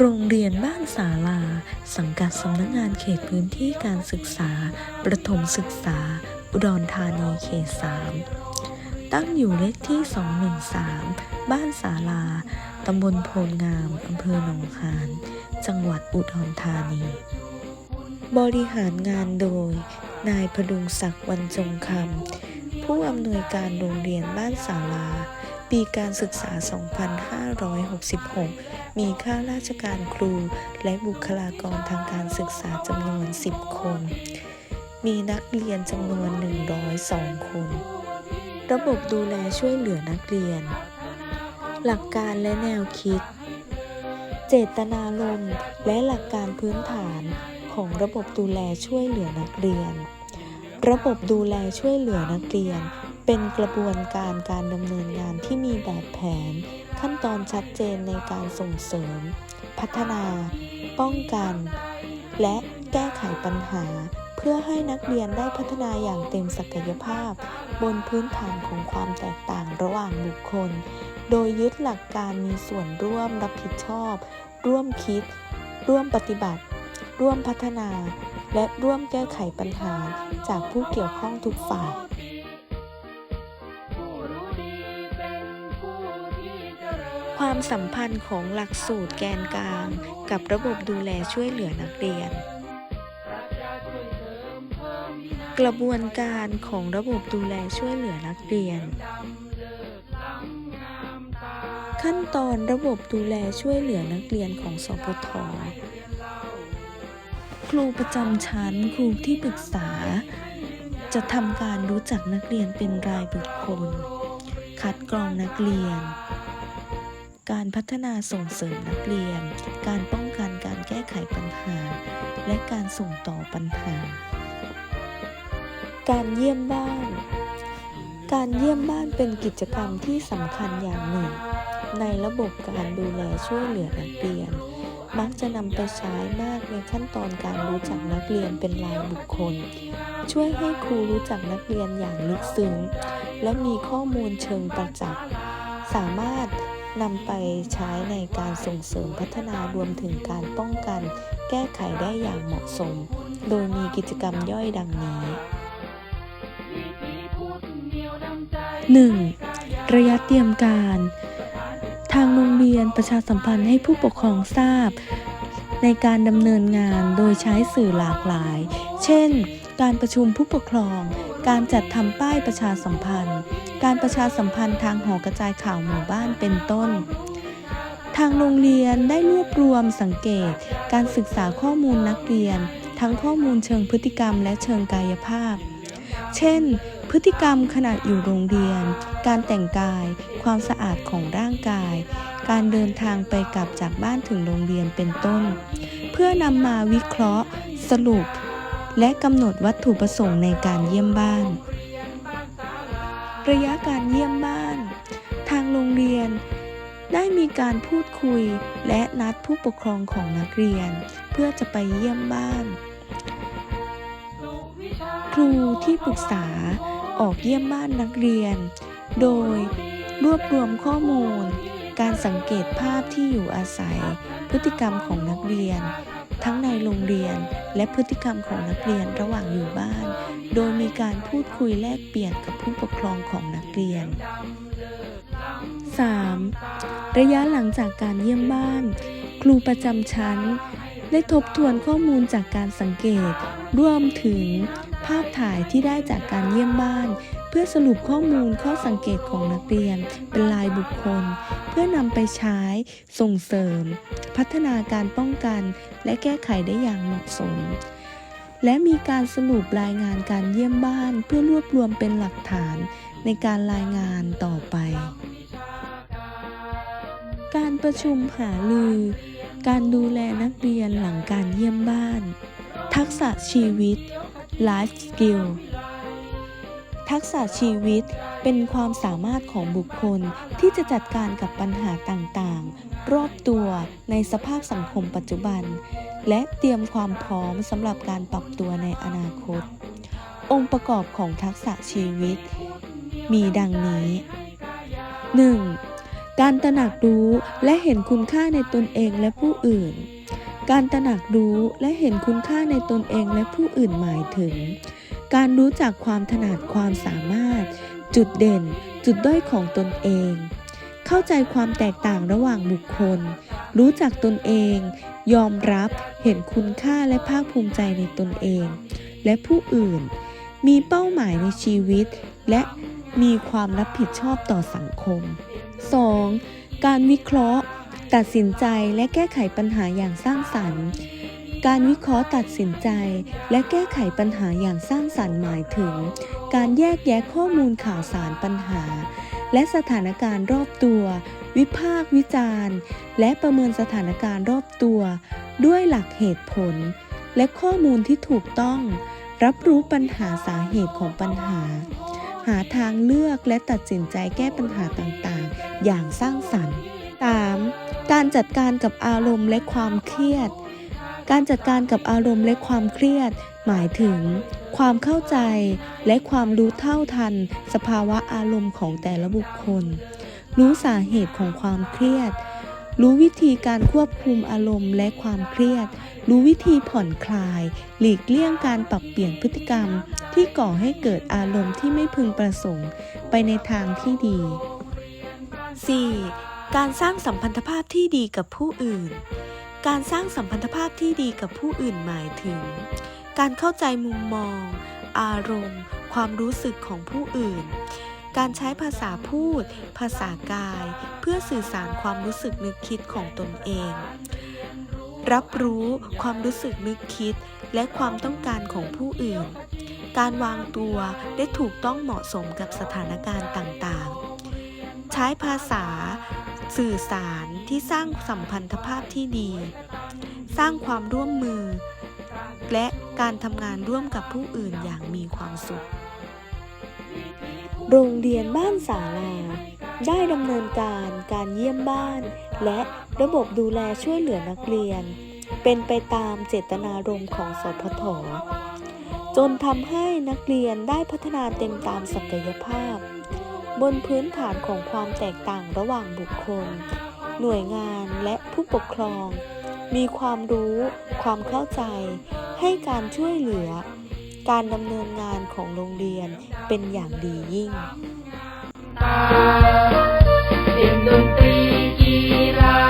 โรงเรียนบ้านศาลา สังกัดสำนักงานเขตพื้นที่การศึกษา ประถมศึกษา อุดรธานีเขต 3 ตั้งอยู่เลขที่ 213 บ้านศาลา ตำบลโพลงาม อำเภอหนองหานจังหวัดอุดรธานี บริหารงานโดย นายพดุงศักดิ์วันจงคำ ผู้อำนวยการโรงเรียนบ้านศาลา ปีการศึกษา 2566 มีข้าราชการครู และบุคลากรทางการศึกษาจำนวน 10 คน มีนักเรียนจำนวน 102 คน ระบบดูแลช่วยเหลือนักเรียน หลักการและแนวคิด เจตนารมณ์และหลักการพื้นฐานของระบบดูแลช่วยเหลือนักเรียน ระบบดูแลช่วยเหลือนักเรียน เป็นกระบวนการการดำเนินงานที่มีแบบแผน ขั้นตอนชัดเจนในการส่งเสริม พัฒนา ป้องกัน และแก้ไขปัญหา เพื่อให้นักเรียนได้พัฒนาอย่างเต็มศักยภาพ บนพื้นฐานของความแตกต่างระหว่างบุคคล โดยยึดหลักการมีส่วนร่วมรับผิดชอบ ร่วมคิด ร่วมปฏิบัติ ร่วมพัฒนา และร่วมแก้ไขปัญหาจากผู้เกี่ยวข้องทุกฝ่าย ความสัมพันธ์ของหลักสูตรแกนกลาง กับระบบดูแลช่วยเหลือนักเรียน กระบวนการของระบบดูแลช่วยเหลือนักเรียน ขั้นตอนระบบดูแลช่วยเหลือนักเรียนของสพทครูประจำชั้นครูที่ปรึกษา จะทำการรู้จักนักเรียนเป็นรายบุคคล คัดกรองนักเรียน การพัฒนาส่งเสริมนักเรียน การป้องกันการแก้ไขปัญหา และการส่งต่อปัญหา การเยี่ยมบ้าน การเยี่ยมบ้านเป็นกิจกรรมที่สำคัญอย่างหนึ่ง ในระบบการดูแลช่วยเหลือนักเรียน มักจะนำไปใช้มากในขั้นตอนการรู้จักนักเรียนเป็นรายบุคคล ช่วยให้ครูรู้จักนักเรียนอย่างลึกซึ้ง และมีข้อมูลเชิงประจักษ์สามารถ นำไปใช้ในการส่งเสริมพัฒนารวมถึงการป้องกัน แก้ไขได้อย่างเหมาะสม โดยมีกิจกรรมย่อยดังนี้ 1. ระยะเตรียมการ ทางโรงเรียนประชาสัมพันธ์ให้ผู้ปกครองทราบ ในการดำเนินงานโดยใช้สื่อหลากหลาย เช่น การประชุมผู้ปกครอง การจัดทำป้ายประชาสัมพันธ์ การประชาสัมพันธ์ทางหอกระจายข่าวหมู่บ้านเป็นต้น ทางโรงเรียนได้รวบรวมสังเกต การศึกษาข้อมูลนักเรียน ทั้งข้อมูลเชิงพฤติกรรมและเชิงกายภาพ เช่น พฤติกรรมขณะอยู่โรงเรียน การแต่งกาย ความสะอาดของร่างกาย การเดินทางไปกลับจากบ้านถึงโรงเรียนเป็นต้น เพื่อนำมาวิเคราะห์ สรุป และกำหนดวัตถุประสงค์ในการเยี่ยมบ้าน ระยะการเยี่ยมบ้าน ทางโรงเรียน ได้มีการพูดคุยและนัดผู้ปกครองของนักเรียน เพื่อจะไปเยี่ยมบ้าน ครูที่ปรึกษาออกเยี่ยมบ้านนักเรียน โดยรวบรวมข้อมูล การสังเกตภาพที่อยู่อาศัย พฤติกรรมของนักเรียน ทั้งในโรงเรียนและพฤติกรรมของนักเรียนระหว่างอยู่บ้าน โดยมีการพูดคุยแลกเปลี่ยนกับผู้ปกครองของนักเรียน 3. ระยะหลังจากการเยี่ยมบ้าน ครูประจำชั้น ได้ทบทวนข้อมูลจากการสังเกต รวมถึงภาพถ่ายที่ได้จากการเยี่ยมบ้าน เพื่อสรุปข้อมูลข้อสังเกตของนักเรียน เป็นลายบุคคล พื่อนำไปใช้ส่งเสริม พัฒนาการป้องกัน และแก้ไขได้อย่างเหมาะสม และมีการสรุปรายงานการเยี่ยมบ้านเพื่อรวบรวมเป็นหลักฐานในการรายงานต่อไป การประชุมหารือ การดูแลนักเรียนหลังการเยี่ยมบ้าน ทักษะชีวิต life skill ทักษะชีวิตเป็นความสามารถของบุคคลที่จะจัดการกับปัญหาต่างๆ รอบตัวในสภาพสังคมปัจจุบัน และเตรียมความพร้อมสำหรับการปรับตัวในอนาคต องค์ประกอบของทักษะชีวิต มีดังนี้ 1. การตระหนักรู้และเห็นคุณค่าในตนเองและผู้อื่น การตระหนักรู้และเห็นคุณค่าในตนเองและผู้อื่นหมายถึง การรู้จักความถนัดความสามารถ จุดเด่น จุดด้อยของตนเอง เข้าใจความแตกต่างระหว่างบุคคล รู้จักตนเอง ยอมรับเห็นคุณค่าและภาคภูมิใจในตนเอง และผู้อื่น มีเป้าหมายในชีวิต และมีความรับผิดชอบต่อสังคม 2. การวิเคราะห์ ตัดสินใจและแก้ไขปัญหาอย่างสร้างสรรค์ การวิเคราะห์ตัดสินใจและแก้ไขปัญหาอย่างสร้างสรรค์หมายถึง การแยกแยะข้อมูลข่าวสารปัญหา และสถานการณ์รอบตัว วิพากษ์วิจารณ์ และประเมินสถานการณ์รอบตัว ด้วยหลักเหตุผล และข้อมูลที่ถูกต้อง รับรู้ปัญหาสาเหตุของปัญหา หาทางเลือกและตัดสินใจแก้ปัญหาต่างๆ อย่างสร้างสรรค์ 3. การจัดการกับอารมณ์และความเครียด การจัดการกับอารมณ์และความเครียด หมายถึง ความเข้าใจและความรู้เท่าทัน สภาวะอารมณ์ของแต่ละบุคคล รู้สาเหตุของความเครียด รู้วิธีการควบคุมอารมณ์และความเครียด รู้วิธีผ่อนคลาย หลีกเลี่ยงการปรับเปลี่ยนพฤติกรรม ที่ก่อให้เกิดอารมณ์ที่ไม่พึงประสงค์ ไปในทางที่ดี 4. การสร้างสัมพันธภาพที่ดีกับผู้อื่น การสร้างสัมพันธภาพที่ดีกับผู้อื่นหมายถึง การเข้าใจมุมมอง อารมณ์ ความรู้สึกของผู้อื่น การใช้ภาษาพูด ภาษากาย เพื่อสื่อสารความรู้สึกนึกคิดของตนเอง รับรู้ความรู้สึกนึกคิด และความต้องการของผู้อื่น การวางตัวได้ถูกต้องเหมาะสมกับสถานการณ์ต่างๆ ใช้ภาษา สื่อสารที่สร้างสัมพันธภาพที่ดี สร้างความร่วมมือ และการทำงานร่วมกับผู้อื่นอย่างมีความสุข โรงเรียนบ้านสาลาได้ดำเนินการการเยี่ยมบ้าน และระบบดูแลช่วยเหลือนักเรียน เป็นไปตามเจตนารมณ์ของสพทจนทำให้นักเรียนได้พัฒนาเต็มตามศักยภาพ บนพื้นฐานของความแตกต่างระหว่างบุคคล หน่วยงานและผู้ปกครอง มีความรู้ ความเข้าใจ ให้การช่วยเหลือ การดำเนินงานของโรงเรียนเป็นอย่างดียิ่งเสียงดนตรีกีฬา